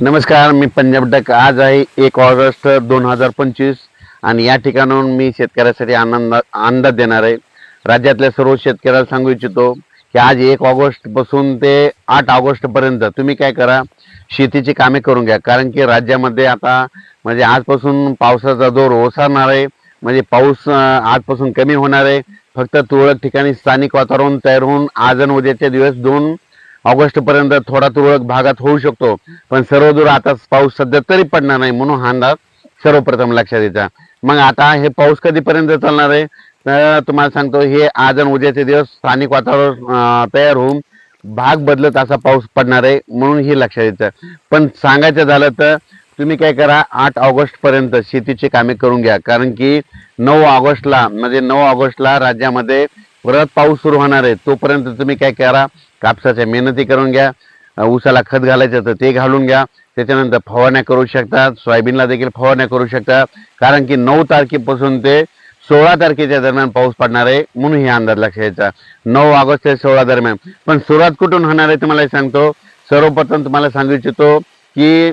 नमस्कार मी पंजाब डक. आज आहे एक ऑगस्ट दोन हजार पंचवीस आणि या ठिकाणाहून मी शेतकऱ्यासाठी आनंद अंदाज देणार आहे. राज्यातल्या सर्व शेतकऱ्याला सांगू इच्छितो की आज एक ऑगस्टपासून ते आठ ऑगस्ट पर्यंत तुम्ही काय करा शेतीची कामे करून घ्या. कारण की राज्यामध्ये आता म्हणजे आजपासून पावसाचा जोर ओसरणार आहे. म्हणजे पाऊस आजपासून कमी होणार आहे. फक्त तुरळक ठिकाणी स्थानिक वातावरण तयार होऊन आज आणि उद्याचे दिवस दोन ऑगस्ट पर्यंत थोडा तुरळक भागात होऊ शकतो. पण सर्वदूर आता पाऊस सध्या तरी पडणार नाही म्हणून हा अंदाज सर्वप्रथम लक्षात येता. मग आता हे पाऊस कधीपर्यंत चालणार आहे? तर तुम्हाला सांगतो हे आज आणि उद्याचे दिवस स्थानिक वातावरण तयार होऊन भाग बदलत असा पाऊस पडणार आहे म्हणून हे लक्षात येतं. पण सांगायचं झालं तर तुम्ही काय करा आठ ऑगस्ट पर्यंत शेतीची कामे करून घ्या. कारण की नऊ ऑगस्टला म्हणजे नऊ ऑगस्टला राज्यामध्ये परत पाऊस सुरू होणार आहे. तोपर्यंत तुम्ही काय करा कापसाच्या मेहनती करून घ्या ऊसाला खत घालायचं तर ते घालून घ्या. त्याच्यानंतर फवारण्या करू शकतात सोयाबीनला देखील फवारण्या करू शकतात कारण की नऊ तारखेपासून ते सोळा तारखेच्या दरम्यान पाऊस पडणार आहे म्हणून हे अंदाज लक्ष घ्यायचा. नऊ ऑगस्ट ते सोळा दरम्यान. पण सुरुवात कुठून होणार आहे तुम्हाला हे सांगतो. सर्वप्रथम तुम्हाला सांगू इच्छितो की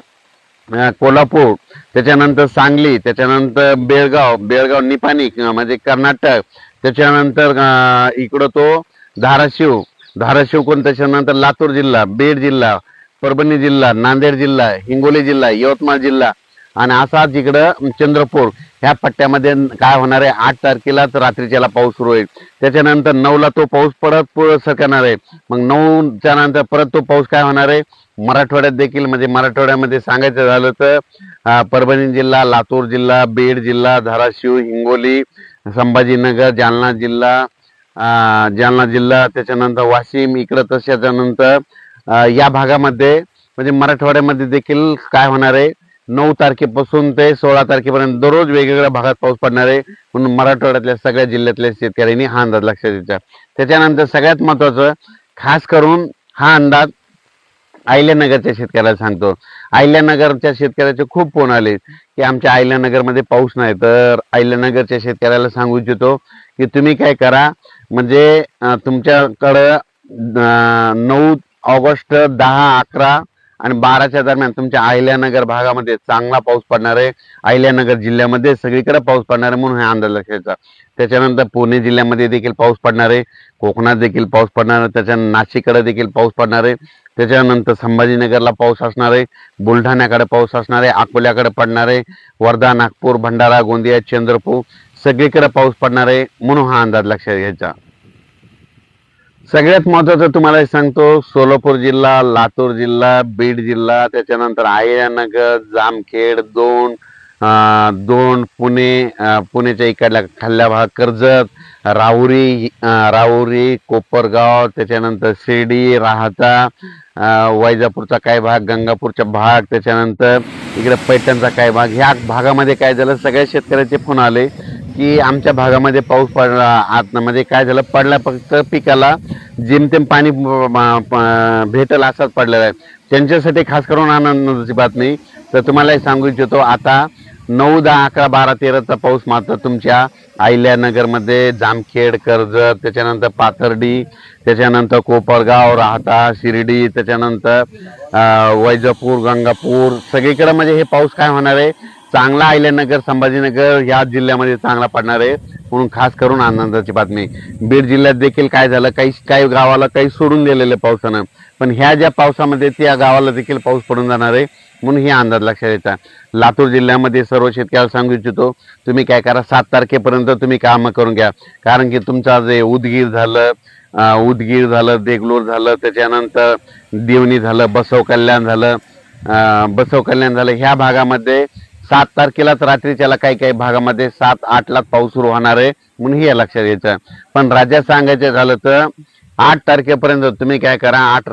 कोल्हापूर त्याच्यानंतर सांगली त्याच्यानंतर बेळगाव बेळगाव निपाणी म्हणजे कर्नाटक त्याच्यानंतर इकडं तो धाराशिव. धाराशिव कोण? त्याच्यानंतर लातूर जिल्हा बीड जिल्हा परभणी जिल्हा नांदेड जिल्हा हिंगोली जिल्हा यवतमाळ जिल्हा आणि असाच इकडं चंद्रपूर. ह्या पट्ट्यामध्ये काय होणार आहे? आठ तारखेलाच रात्रीच्याला पाऊस सुरू होईल. त्याच्यानंतर नऊला तो पाऊस परत सरकणार आहे. मग नऊच्या नंतर परत तो पाऊस काय होणार आहे? मराठवाड्यात देखील म्हणजे मराठवाड्यामध्ये सांगायचं झालं तर परभणी जिल्हा लातूर जिल्हा बीड जिल्हा धाराशिव हिंगोली संभाजीनगर जालना जिल्हा जालना जिल्हा त्याच्यानंतर वाशिम इकडं तशाच्यानंतर या भागामध्ये म्हणजे मराठवाड्यामध्ये देखील काय होणार आहे? नऊ तारखेपासून ते सोळा तारखेपर्यंत दररोज वेगवेगळ्या भागात पाऊस पडणार आहे. म्हणून मराठवाड्यातल्या सगळ्या जिल्ह्यातल्या शेतकऱ्यांनी हा अंदाज लक्षात घ्यायचा. त्याच्यानंतर सगळ्यात महत्वाचं खास करून हा अंदाज अहिल्यानगरच्या शेतकऱ्याला सांगतो. अहिल्यानगरच्या शेतकऱ्याचे खूप फोन आले की आमच्या अहिल्यानगरमध्ये पाऊस नाही. तर अहिल्यानगरच्या शेतकऱ्याला सांगू इच्छितो की तुम्ही काय करा म्हणजे तुमच्याकडं नऊ ऑगस्ट दहा अकरा आणि बाराच्या दरम्यान तुमच्या अहिल्यानगर भागामध्ये चांगला पाऊस पडणार आहे. अहिल्यानगर जिल्ह्यामध्ये सगळीकडे पाऊस पडणार आहे म्हणून हा अंदाज लक्षात त्याच्यानंतर पुणे जिल्ह्यामध्ये देखील पाऊस पडणार आहे. कोकणात देखील पाऊस पडणार आहे. त्याच्या नाशिककडे देखील पाऊस पडणार आहे. त्याच्यानंतर संभाजीनगरला पाऊस असणार आहे. बुलढाण्याकडे पाऊस असणार आहे. अकोल्याकडे पडणार आहे. वर्धा नागपूर भंडारा गोंदिया चंद्रपूर सगळीकडे पाऊस पडणार आहे म्हणून हा अंदाज लक्षात घ्यायचा. सगळ्यात महत्वाचं तुम्हाला सांगतो सोलापूर जिल्हा लातूर जिल्हा बीड जिल्हा त्याच्यानंतर आयनगर जामखेड दोन दोन पुणे पुणेच्या पुण्याच्या इकडल्या खाल्ल्या भाग कर्जत राहुरी राहुरी कोपरगाव त्याच्यानंतर शिर्डी राहाता वैजापूरचा काही भाग गंगापूरचा भाग त्याच्यानंतर इकडे पैठणचा काही भाग ह्या भागामध्ये काय झालं सगळ्या शेतकऱ्याचे फोन आले. की आमच्या भागामध्ये पाऊस पडला आतमध्ये काय झालं पडला फक्त पिकाला जेमतेम पाणी प- भेटल असाच पडलेला आहे. त्यांच्यासाठी खास करून आनंदाची बातमी. तर तुम्हाला सांगू इच्छितो आता नऊ दहा अकरा बारा तेराचा पाऊस मात्र तुमच्या आहिल्यानगरमध्ये जामखेड कर्जत त्याच्यानंतर पाथर्डी त्याच्यानंतर कोपरगाव राहता शिर्डी त्याच्यानंतर वैजापूर गंगापूर सगळीकडे म्हणजे हे पाऊस काय होणार आहे? चांगला आयल्यानगर संभाजीनगर या जिल्ह्यामध्ये चांगला पडणार आहे. म्हणून खास करून आनंदाची बातमी. बीड जिल्ह्यात देखील काय झालं? काही काही गावाला काही सोडून दिलेलं पावसानं. पण ह्या ज्या पावसामध्ये त्या गावाला देखील पाऊस पडून जाणार आहे म्हणून हे अंदाज लक्षात येतात लातूर जिल्ह्यामध्ये सर्व शेतकऱ्याला सांगू इच्छितो तुम्ही काय करा सात तारखेपर्यंत तुम्ही कामं करून घ्या. कारण की तुमचा जे उदगीर झालं उदगीर झालं देगलूर झालं त्याच्यानंतर देवणी झालं बसव कल्याण झालं बसव कल्याण झालं. ह्या भागामध्ये सात तारखेलाच रात्रीच्याला काही काही भागामध्ये सात आठ लाख पाऊस सुरू होणार आहे म्हणून हे लक्षात घ्यायचं. पण राज्यात सांगायचं झालं तर आठ तारखेपर्यंत तुम्ही काय करा आठ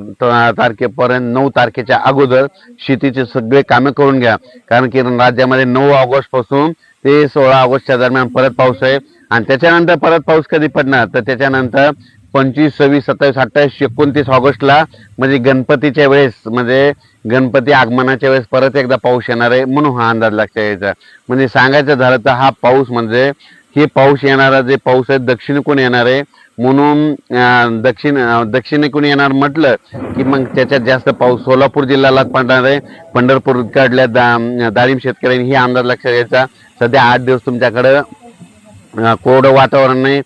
तारखेपर्यंत नऊ तारखेच्या अगोदर शेतीचे सगळे कामे करून घ्या. कारण की राज्यामध्ये नऊ ऑगस्टपासून ते सोळा ऑगस्टच्या दरम्यान परत पाऊस आहे. आणि त्याच्यानंतर परत पाऊस कधी पडणार? तर त्याच्यानंतर पंचवीस सव्वीस सत्तावीस अठ्ठावीस एकोणतीस ऑगस्टला म्हणजे गणपतीच्या वेळेस म्हणजे गणपती आगमनाच्या वेळेस परत एकदा पाऊस येणार आहे म्हणून हा अंदाज लक्षात यायचा. म्हणजे सांगायचं झालं तर हा पाऊस म्हणजे हे पाऊस येणारा जे पाऊस आहे दक्षिणेकडून येणार आहे म्हणून दक्षिण दक्षिणेकडून येणार म्हटलं की मग त्याच्यात जास्त पाऊस सोलापूर जिल्ह्याला पडणार आहे. पंढरपूरकडल्या दा दाळिंब शेतकऱ्यांनी हे अंदाज लक्षात घ्यायचा. सध्या आठ दिवस तुमच्याकडं कोरडं वातावरण आहे.